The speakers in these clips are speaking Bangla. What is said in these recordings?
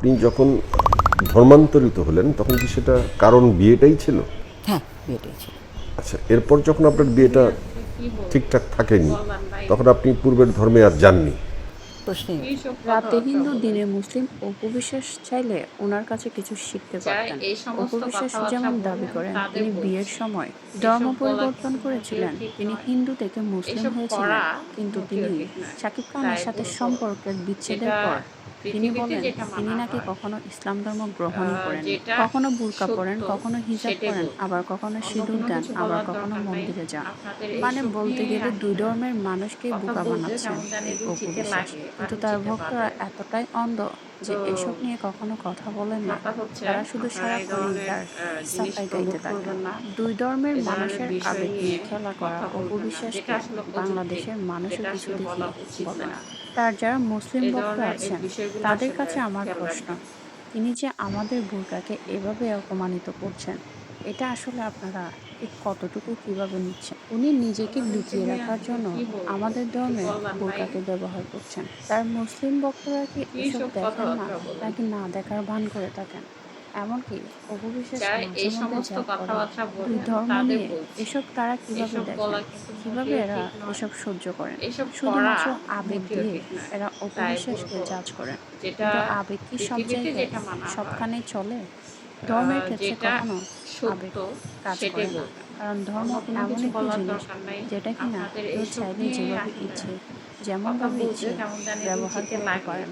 আপনি যখন ধর্মান্তরিত হলেন তখন কি সেটা কারণ বিয়েটাই ছিল? হ্যাঁ বিয়েটাই ছিল। আচ্ছা এরপর যখন আপনার বিয়েটা ঠিকঠাক থাকেনি তখন আপনি পূর্বের ধর্মে আর যাননি? প্রশ্নে রাতে হিন্দু দিনে মুসলিম অপবিশ্বাস চাইলে ওনার কাছে কিছু শিখতে পারতেন। অপবিশ্বাস যেমন দাবি করেন তিনি বিয়ের সময় ধর্ম পরিবর্তন করেছিলেন। তিনি হিন্দু থেকে মুসলিম হয়েছিলেন কিন্তু তিনি শাকিব খানের সাথে সম্পর্কের বিচ্ছেদের পর তিনি বলেন তিনি নাকি কখনো ইসলাম ধর্ম গ্রহণই আহ, করেন কখনো বুরকা পরেন কখনো হিজাব পরেন আবার কখনো সিঁদুর দেন আবার কখনো মন্দিরে যান। মানে বলতে গেলে দুই ধর্মের মানুষকে বোকা বানাচ্ছেন লাগে, কিন্তু তার ভক্তরা এতটাই অন্ধ যে এসব নিয়ে কখনো কথা বলেন না। তারা শুধু জিনিস সাফাই গাইতে না। দুই ধর্মের মানুষের আবেগ নিয়ে খেলা করা অপবিশ্বাসকে বাংলাদেশের মানুষের কিছু দেখে বলে না। তার যারা মুসলিম ভক্ত আছেন তাদের কাছে আমার প্রশ্ন। তিনি যে আমাদের বোরকাকে এভাবে অপমানিত করছেন এটা আসলে আপনারা কতটুকু কীভাবে নিচ্ছেন? উনি নিজেকে লুকিয়ে রাখার জন্য আমাদের ধর্মে বোরকাকে ব্যবহার করছেন। তার মুসলিম ভক্তরা কি এসব দেখেন না। নাকি না দেখার ভান করে থাকেন? এমনকি এই সমস্ত কথাবার্তা ধর্ম নিয়ে এসব তারা কীভাবে কীভাবে এরা এসব সহ্য করেন? শুধুমাত্র আবেগ দিয়ে এরা অপবিশ্বাসকে বলব, জাজ করেন। যেটা আবেগ কি সব জায়গায় সবখানেই চলে? ধর্মের ক্ষেত্রে কখনো আবেগ কাজ করে না। কারণ ধর্ম এমন একটি জিনিস যেটা কিনা কেউ চাইলে যেভাবে ইচ্ছে যেমনভাবে যেমন ব্যবহার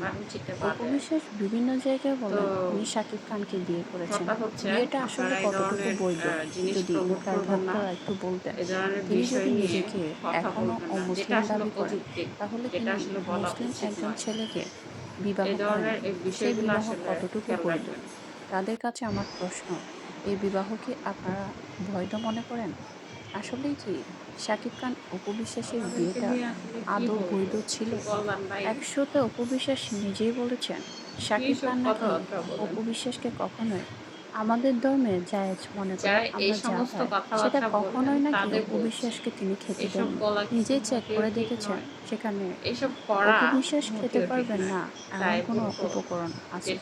না। রুচিতে বিভিন্ন জায়গায় বলেন উনি শাকিব খানকে বিয়ে করেছেন। বিয়েটা আসলে কতটুকু বৈধ? যদি তার ভক্তরা একটু বলতেন। তিনি যদি নিজেকে কথা এখনও বলবেন না। যেটা অমুসলিম দাবি করেন তাহলে তিনি মুসলিম একজন ছেলেকে বিবাহ করেন। সেই বিবাহ কতটুকু বৈধ? তাদের কাছে আমার প্রশ্ন এই বিবাহ কি আপনারা বৈধ মনে করেন? আসলেই কি, শাকিব খান অপবিশ্বাসের বিয়েটা আদৌ বৈধ ছিল একশোতে অপবিশ্বাস নিজেই বলেছেন, শাকিব খান নাকি। অপবিশ্বাসকে কখনোই আমাদের ধর্মে জায়েজ মনে করে এই আমরা যা সমস্ত খাই কথাবার্তা সেটা কখনোই নাকি বলছি। তিনি খেতে দেন নিজেই চেক করে দেখেছেন সেখানে অপবিশ্বাস খেতে পারবেন না এমন কোনো উপকরণ আছে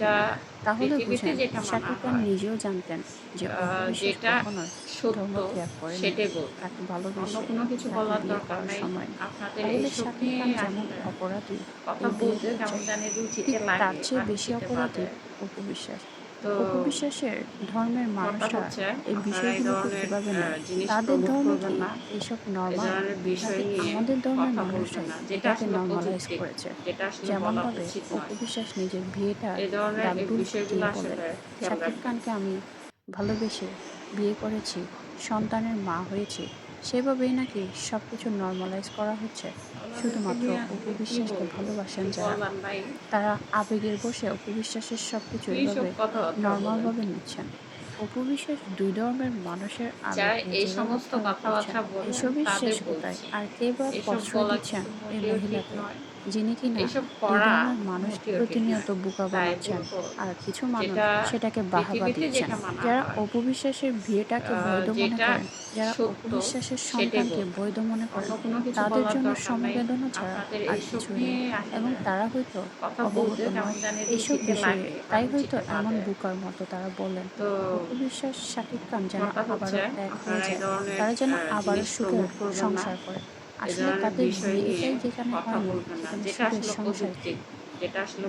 তাহলে বুঝেন যেটা শাকিব খান নিজেও জানতেন যে যেটা সত্য ধর্ম ত্যাগ করেন। সেটাই। তাকে ভালোবেসে কোনো কিছু তাকে বলার বিয়ে দরকার করার নাই। সময়। আপনাদের তাহলে শাকিব খান যেমন অপরাধী কথা বলতে যেমন রুচিতে তার চেয়ে বেশি অপরাধী বাধে। অপবিশ্বাস তো অপবিশ্বাসের ধর্মের মানুষরা এই কীভাবে আহ, নেয়। জিনিস তাদের ধর্মে না। এইসব নর্মাল আমাদের ধর্মের না। যেটা এটাকে নর্মালাইজ করেছে। যেমনভাবে উচিত নিজের বিয়েটা ডাবডুল দিয়ে বলে? শাকিব খানকে আমি ভালোবেসে বিয়ে করেছি সন্তানের মা হয়েছি। সেভাবেই নাকি সব কিছু নর্মালাইজ করা হচ্ছে। শুধুমাত্র অপবিশ্বাসকে ভালোবাসেন যারা। তারা আবেগের বসে অপবিশ্বাসের সব কিছু এইভাবে নর্মালভাবে নিচ্ছেন। অপবিশ্বাস দুই ধর্মের মানুষের আবেগ এই সমস্ত কথাবার্তা এসবই শেষ কোথায় আর কে বা এসব দিচ্ছেন এই মহিলাকে। যিনি কিনা এসব এই মানুষকে প্রতিনিয়ত নয়। বোকা বানাচ্ছেন। আর কিছু মানুষ সেটাকে বাহাবা দিচ্ছেন যারা অপবিশ্বাসের বিয়েটাকে বৈধ মনে করেন যারা অপবিশ্বাসের সন্তানকে বৈধ মনে করেন তাদের জন্য সমবেদনা ছাড়া আর কিছু নেই। এবং তারা হয়তো অবগত নয়। জানি এইসব বিষয়ে তাই হয়তো এমন। বুকার মতো তারা বলেন। অপবিশ্বাস শাকিব খান যেন হচ্ছে, এক হয়ে যায়। তারা যেন আহ, আবারও সুখে না। সংসার করে। আসলে তাদের বিষয় এটাই যেখানে কথা হয়নি না। যেটা আসলে সংসার। যেটা আসলে